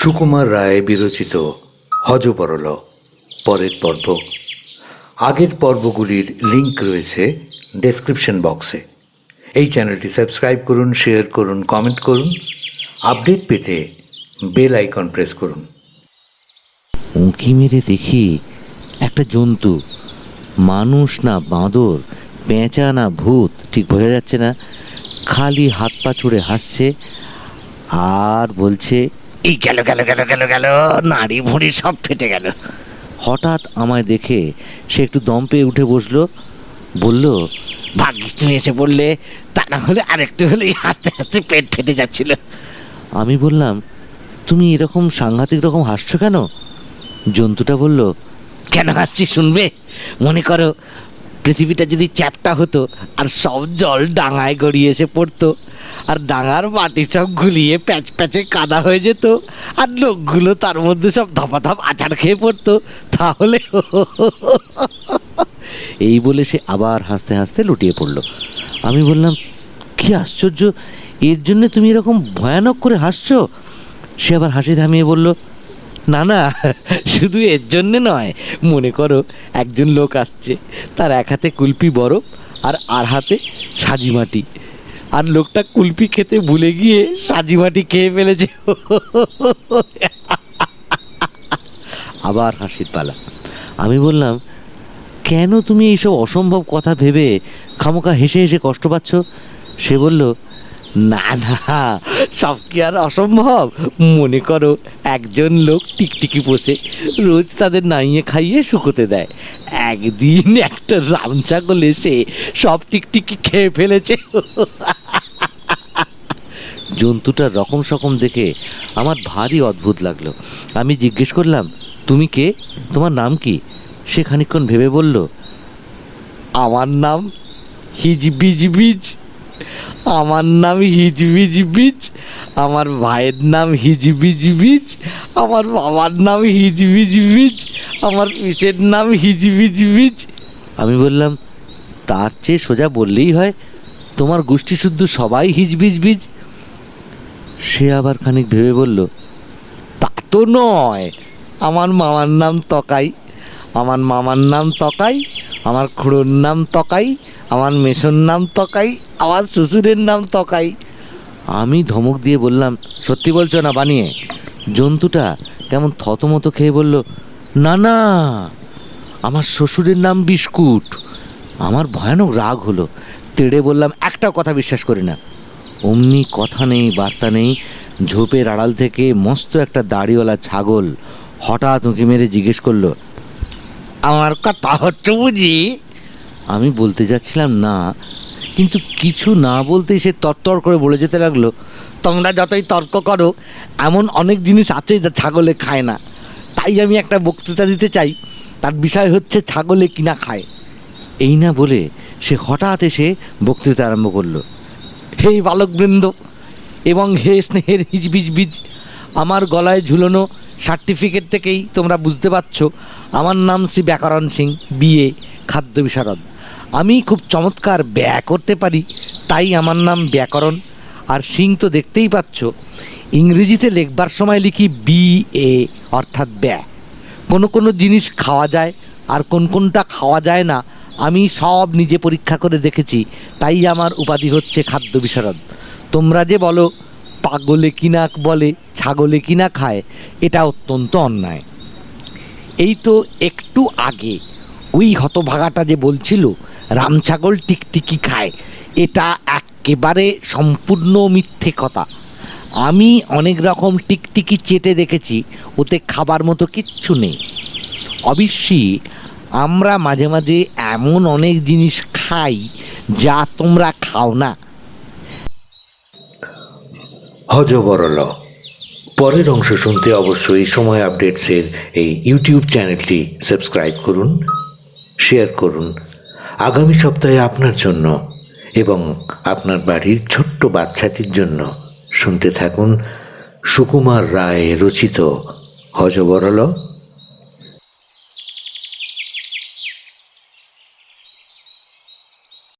সুকুমার রায় বিরচিত হজপরল পরের পর্ব। আগের পর্বগুলির লিংক রয়েছে ডেসক্রিপশন বক্সে এই চ্যানেলটি সাবস্ক্রাইব করুন শেয়ার করুন কমেন্ট করুন আপডেট পেতে বেল আইকন প্রেস করুন। উঁকি মেরে দেখি একটা জন্তু। মানুষ না বাঁদর, পেঁচা না ভূত, ঠিক বোঝা যাচ্ছে না। খালি হাত পা ছুড়ে হাসছে আর বলছে এই গেল গেল গেল গেল গেল, নাড়ি ভুঁড়ি সব ফেটে গেল। হঠাৎ আমায় দেখে সে একটু দম পেয়ে উঠে বসল, বলল, ভাগ্যিস তুমি এসে পড়লে, তা না হলে আরেকটু হলেই হাসতে হাসতে পেট ফেটে যাচ্ছিল। আমি বললাম, তুমি এরকম সাংঘাতিক রকম হাসছো কেন? জন্তুটা বলল, কেন হাসছি শুনবে? মনে করো পৃথিবীটা যদি চ্যাপটা হতো, আর সব জল ডাঙায় গড়িয়ে এসে পড়তো, আর ডাঙার মাটি সব গুলিয়ে প্যাচ প্যাচে কাদা হয়ে যেত, আর লোকগুলো তার মধ্যে সব ধপা ধপ আচার খেয়ে পড়তো, তাহলে এই বলে সে আবার হাসতে হাসতে লুটিয়ে পড়ল। আমি বললাম, কি আশ্চর্য, এর জন্য তুমি এরকম ভয়ানক করে হাসছো? সে আবার হাসি থামিয়ে বলল না না, শুধু এর জন্যে নয়। মনে করো, একজন লোক আসছে, তার এক হাতে কুলপি বরফ আর আর হাতে সাজি মাটি। আর লোকটা কুলপি খেতে ভুলে গিয়ে সাজি মাটি খেয়ে ফেলেছে। আবার হাসির পালা। আমি বললাম, কেন তুমি এইসব অসম্ভব কথা ভেবে খামোকা হেসে হেসে কষ্ট পাচ্ছ? সে বলল না না, সব কি আর অসম্ভব? মনে করো, একজন লোক টিকটিকি পোষে, রোজ তাদের নাইয়ে খাইয়ে শুকোতে দেয়। একদিন একটা রাম ছাগল এসে সব টিকটিকি খেয়ে ফেলেছে। জন্তুটার রকম সকম দেখে আমার ভারী অদ্ভুত লাগল। আমি জিজ্ঞেস করলাম, তুমি কে? তোমার নাম কি? সে খানিক্ষণ ভেবে বলল, আমার নাম হিজবিজ বিজ আমার নাম হিজবিজ বিজ, আমার ভাইয়ের নাম হিজবিজ বিজ, আমার বাবার নাম হিজবিজ বিজ, আমার পিসের নাম হিজবিজ বিজ। আমি বললাম, তার চেয়ে সোজা বললেই হয়, তোমার গোষ্ঠী শুদ্ধ সবাই হিজবিজ বিজ। সে আবার খানিক ভেবে বলল, তা তো নয়, আমার মামার নাম তকাই, আমার মামার নাম তকাই, আমার খুড়োর নাম তকাই, আমার মেশোর নাম তকাই আমার শ্বশুরের নাম তকাই। আমি ধমক দিয়ে বললাম, সত্যি বলছো না, বানিয়ে? জন্তুটা কেমন থতমতো খেয়ে বলল, না না, আমার শ্বশুরের নাম বিস্কুট। আমার ভয়ানক রাগ হলো। তেড়ে বললাম, একটা কথা বিশ্বাস করি না। অমনি কথা নেই, বার্তা নেই। ঝোপের আড়াল থেকে মস্ত একটা দাড়িওয়ালা ছাগল হঠাৎ উঁকি মেরে জিজ্ঞেস করল, আমার কথা হচ্ছে বুঝি? আমি বলতে যাচ্ছিলাম, না কিন্তু কিছু না বলতেই সে তরতর করে বলে যেতে লাগল, তোমরা যতই তর্ক করো, এমন অনেক জিনিস আছে যা ছাগলে খায় না। তাই আমি একটা বক্তৃতা দিতে চাই। তার বিষয় হচ্ছে ছাগলে কিনা খায়? এই না বলে সে হঠাৎ এসে বক্তৃতা আরম্ভ করল, হে বালকবৃন্দ এবং হে স্নেহের হিজবিজ বীজ আমার গলায় ঝুলানো সার্টিফিকেট থেকেই তোমরা বুঝতে পারছ, আমার নাম শ্রী ব্যাকরণ সিং বিএ খাদ্য বিশারদ। আমি খুব চমৎকার ব্যয় করতে পারি, তাই আমার নাম ব্যাকরণ। আর সিং তো দেখতেই পাচ্ছ, ইংরেজিতে লেখবার সময় লিখি বি এ অর্থাৎ ব্যয় কোনো কোনো জিনিস খাওয়া যায়, আর কোন কোনটা খাওয়া যায় না, আমি সব নিজে পরীক্ষা করে দেখেছি, তাই আমার উপাধি হচ্ছে খাদ্য বিশারদ তোমরা যে বলো, পাগলে কিনা বলে, ছাগলে কিনা খায়, এটা অত্যন্ত অন্যায়। এই তো একটু আগে, ওই হতভাগাটা যে বলছিল রাম ছাগল টিকটিকি খায়। এটা একেবারে সম্পূর্ণ মিথ্যে কথা। আমি অনেক রকম টিকটিকি চেটে দেখেছি, ওতে খাবার মতো কিচ্ছু নেই। অবশ্যই আমরা মাঝে মাঝে এমন অনেক জিনিস খাই যা তোমরা খাও না। হজবরল পরের অংশ শুনতে অবশ্যই সময় আপডেটসের এই ইউটিউব চ্যানেলটি সাবস্ক্রাইব করুন, শেয়ার করুন। আগামী সপ্তাহে আপনার জন্য এবং আপনার বাড়ির ছোট্ট বাচ্চাটির জন্য শুনতে থাকুন সুকুমার রায় রচিত হজবরল